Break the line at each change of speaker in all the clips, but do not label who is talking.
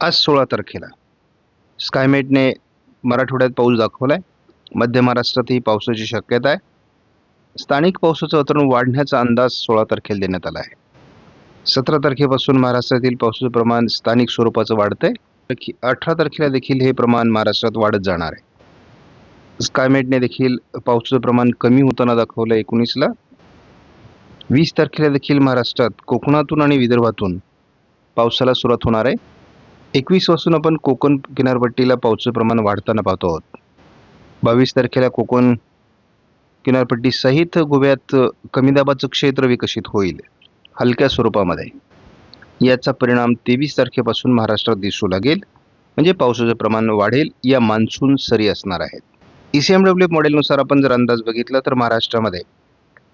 आज सोळा तारखेला. स्कायमेटने मराठवाड्यात पाऊस दाखवला आहे मध्य महाराष्ट्रातही पावसाची शक्यता आहे. स्थानिक पावसाचं वातावरण वाढण्याचा अंदाज सोळा तारखेला देण्यात आला आहे. सतरा तारखेपासून महाराष्ट्रातील पावसाचं प्रमाण स्थानिक स्वरूपाचं वाढतंय. आहे अठरा तारखेला देखील हे प्रमाण महाराष्ट्रात वाढत जाणार आहे. स्कायमेटने देखील पावसाचं प्रमाण कमी होताना दाखवलं एकोणीसला. वीस तारखेला देखील महाराष्ट्रात कोकणातून आणि विदर्भातून पावसाला सुरुवात होणार आहे. एकवीस वाजून आपण कोकण किनारपट्टीला पावसाचं प्रमाण वाढताना पाहतो आहोत. बावीस तारखेला कोकण किनारपट्टीसहित गोव्यात कमी दाबाचं क्षेत्र विकसित होईल हलक्या स्वरूपामध्ये. याचा परिणाम तेवीस तारखेपासून महाराष्ट्रात दिसू लागेल. म्हणजे पावसाचं प्रमाण वाढेल या मान्सून सरी असणार आहेत. ई सी एम डब्ल्यू मॉडेलनुसार आपण जर अंदाज बघितला तर महाराष्ट्रामध्ये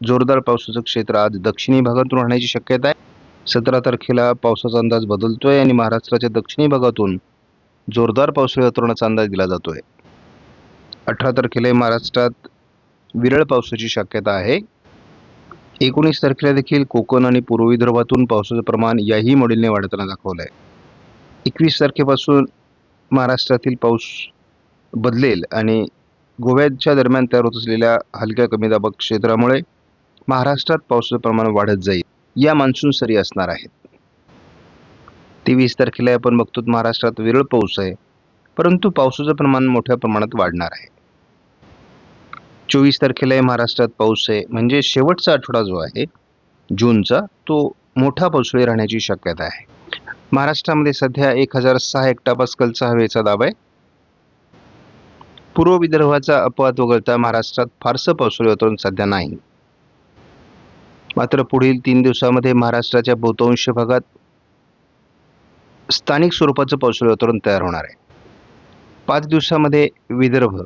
जोरदार पावसाचं क्षेत्र आज दक्षिणी भागातून राहण्याची शक्यता आहे. सतरा तारखेला पावसाचा अंदाज बदलतो आहे आणि महाराष्ट्राच्या दक्षिणी भागातून जोरदार पावसाळी वातावरणाचा अंदाज दिला जातो आहे अठरा तारखेला महाराष्ट्रात विरळ पावसाची शक्यता आहे. एकोणीस तारखेला देखील कोकण आणि पूर्व विदर्भातून पावसाचं प्रमाण याही मॉडेलने वाढताना दाखवलं आहे एकवीस तारखेपासून महाराष्ट्रातील पाऊस बदलेल आणि गोव्याच्या दरम्यान तयार होत असलेल्या हलक्या कमी दाबक क्षेत्रामुळे महाराष्ट्रात पावसाचं प्रमाण वाढत जाईल. या मान्सून सरी असणार आहेत. तेवीस तारखेला आपण बघतो महाराष्ट्रात विरळ पाऊस आहे. परंतु पावसाचं प्रमाण मोठ्या प्रमाणात वाढणार आहे. चोवीस तारखेला महाराष्ट्रात पाऊस आहे. म्हणजे शेवटचा आठवडा जो आहे जूनचा तो मोठा पावसाळी राहण्याची शक्यता आहे. महाराष्ट्रामध्ये सध्या एक हजार सहा हेक्टापास्कलचा हवेचा दाब आहे. पूर्व विदर्भाचा अपवाद वगळता महाराष्ट्रात फारसं पावसाळी वातावरण सध्या नाही. मात्र पुढील तीन दिवसामध्ये महाराष्ट्राच्या बहुतांश भागात स्थानिक स्वरूपाचं पावसाळी वातावरण तयार होणार आहे. पाच दिवसामध्ये विदर्भ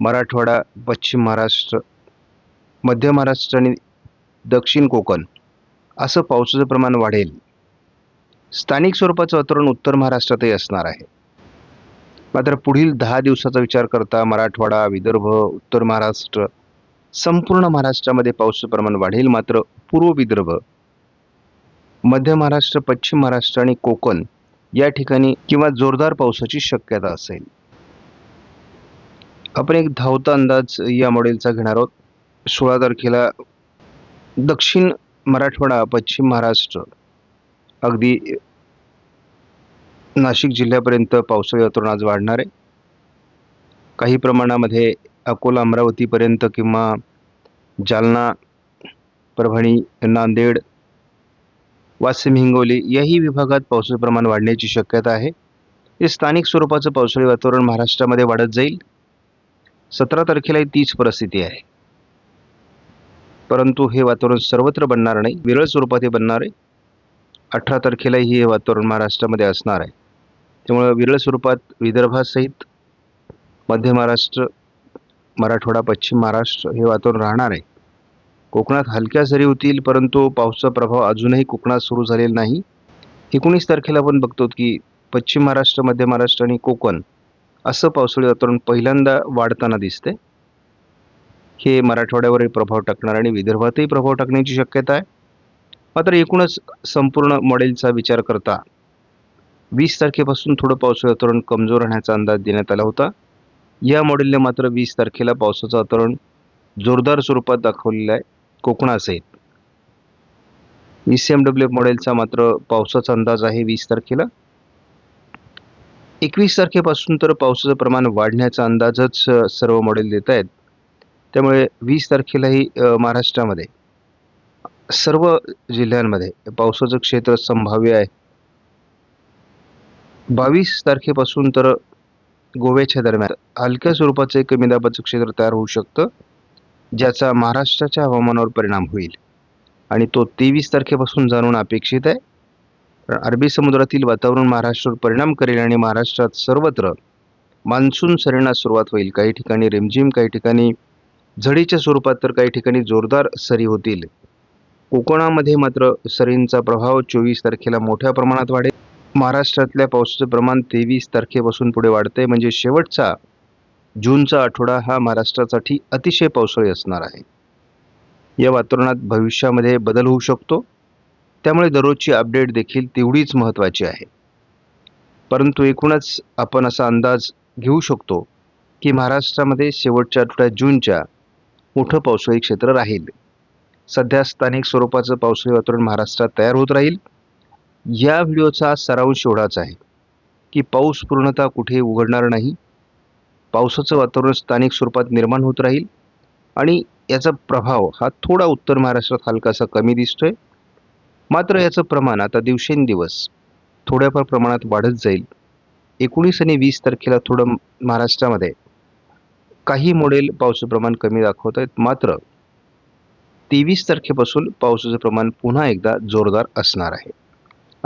मराठवाडा पश्चिम महाराष्ट्र मध्य महाराष्ट्र आणि दक्षिण कोकण असं पावसाचं प्रमाण वाढेल. स्थानिक स्वरूपाचं वातावरण उत्तर महाराष्ट्रातही असणार आहे. मात्र पुढील दहा दिवसाचा विचार करता मराठवाडा विदर्भ उत्तर महाराष्ट्र संपूर्ण महाराष्ट्रामध्ये पावसाचं प्रमाण वाढेल. मात्र पूर्व विदर्भ मध्य महाराष्ट्र पश्चिम महाराष्ट्र आणि कोकण या ठिकाणी किंवा जोरदार पावसाची शक्यता असेल. आपण एक धावता अंदाज या मॉडेलचा घेणार आहोत. सोळा तारखेला दक्षिण मराठवाडा पश्चिम महाराष्ट्र अगदी नाशिक जिल्ह्यापर्यंत पावसाळी वातावरण आज वाढणार आहे. काही प्रमाणामध्ये अकोला अमरावतीपर्यंत किंवा जालना परभणी नांदेड वाशिम हिंगोली याही विभागात पावसाचं प्रमाण वाढण्याची शक्यता आहे. हे स्थानिक स्वरूपाचं पावसाळी वातावरण महाराष्ट्रामध्ये वाढत जाईल. सतरा तारखेलाही तीच परिस्थिती आहे. परंतु हे वातावरण सर्वत्र बनणार नाही. विरळ स्वरूपात हे बनणार आहे. अठरा तारखेलाही हे वातावरण महाराष्ट्रामध्ये असणार आहे. त्यामुळं विरळ स्वरूपात विदर्भासहित मध्य महाराष्ट्र मराठवाडा पश्चिम महाराष्ट्र हे वातावरण राहणार आहे. कोकणात हलक्या सरी होतील परंतु पावसाचा प्रभाव अजूनही कोकणात सुरू झालेला नाही. एकोणीस तारखेला आपण बघतो की पश्चिम महाराष्ट्र मध्य महाराष्ट्र आणि कोकण असं पावसाळी वातावरण पहिल्यांदा वाढताना दिसते हे मराठवाड्यावरही प्रभाव टाकणार आणि विदर्भातही प्रभाव टाकण्याची शक्यता आहे. मात्र एकूणच संपूर्ण मॉडेलचा विचार करता वीस तारखेपासून थोडं पावसाळी वातावरण कमजोर राहण्याचा अंदाज देण्यात आला होता. या मॉडेलने मात्र वीस तारखेला पावसाचं वातावरण जोरदार स्वरूपात दाखवलेलं आहे. कोकणासहित ई सी एम डब्ल्यू मॉडेलचा मात्र पावसाचा अंदाज आहे वीस तारखेला. एकवीस तारखेपासून तर पावसाचं प्रमाण वाढण्याचा अंदाजच सर्व मॉडेल देत आहेत. त्यामुळे वीस तारखेलाही महाराष्ट्रामध्ये सर्व जिल्ह्यांमध्ये पावसाचं क्षेत्र संभाव्य आहे. बावीस तारखेपासून तर गोव्याच्या दरम्यान हलक्या स्वरूपाचं एक कमी दाबाचं क्षेत्र तयार होऊ शकतं ज्याचा महाराष्ट्राच्या हवामानावर परिणाम होईल. आणि तो तेवीस तारखेपासून जाणून अपेक्षित आहे. अरबी समुद्रातील वातावरण महाराष्ट्रावर परिणाम करेल आणि महाराष्ट्रात सर्वत्र मान्सून सरींना सुरुवात होईल. काही ठिकाणी रिमझिम काही ठिकाणी झडीच्या स्वरूपात तर काही ठिकाणी जोरदार सरी होतील. कोकणामध्ये मात्र सरींचा प्रभाव चोवीस तारखेला मोठ्या प्रमाणात वाढेल. महाराष्ट्रातल्या पावसाचं प्रमाण तेवीस तारखेपासून पुढे वाढतंय. म्हणजे शेवटचा जूनचा आठवडा हा महाराष्ट्रासाठी अतिशय पावसाळी असणार आहे. या वातावरणात भविष्यामध्ये बदल होऊ शकतो. त्यामुळे दररोजची अपडेट देखील तेवढीच महत्त्वाची आहे. परंतु एकूणच आपण असा अंदाज घेऊ शकतो की महाराष्ट्रामध्ये शेवटच्या आठवड्यात जूनच्या मोठं पावसाळी क्षेत्र राहील. सध्या स्थानिक स्वरूपाचं पावसाळी वातावरण महाराष्ट्रात तयार होत राहील. या व्हिडिओचा सारांश एवढाच आहे की पाऊस पूर्णतः कुठे उघडणार नाही पावसाचं वातावरण स्थानिक स्वरूपात निर्माण होत राहील आणि याचा प्रभाव हा थोडा उत्तर महाराष्ट्रात हलकासा कमी दिसतोय. मात्र याचं प्रमाण आता दिवसेंदिवस थोड्याफार प्रमाणात वाढत जाईल. एकोणीस आणि वीस तारखेला थोडं महाराष्ट्रामध्ये काही मॉडेल पावसाचं प्रमाण कमी दाखवत आहेत. मात्र तेवीस तारखेपासून पावसाचं प्रमाण पुन्हा एकदा जोरदार असणार आहे.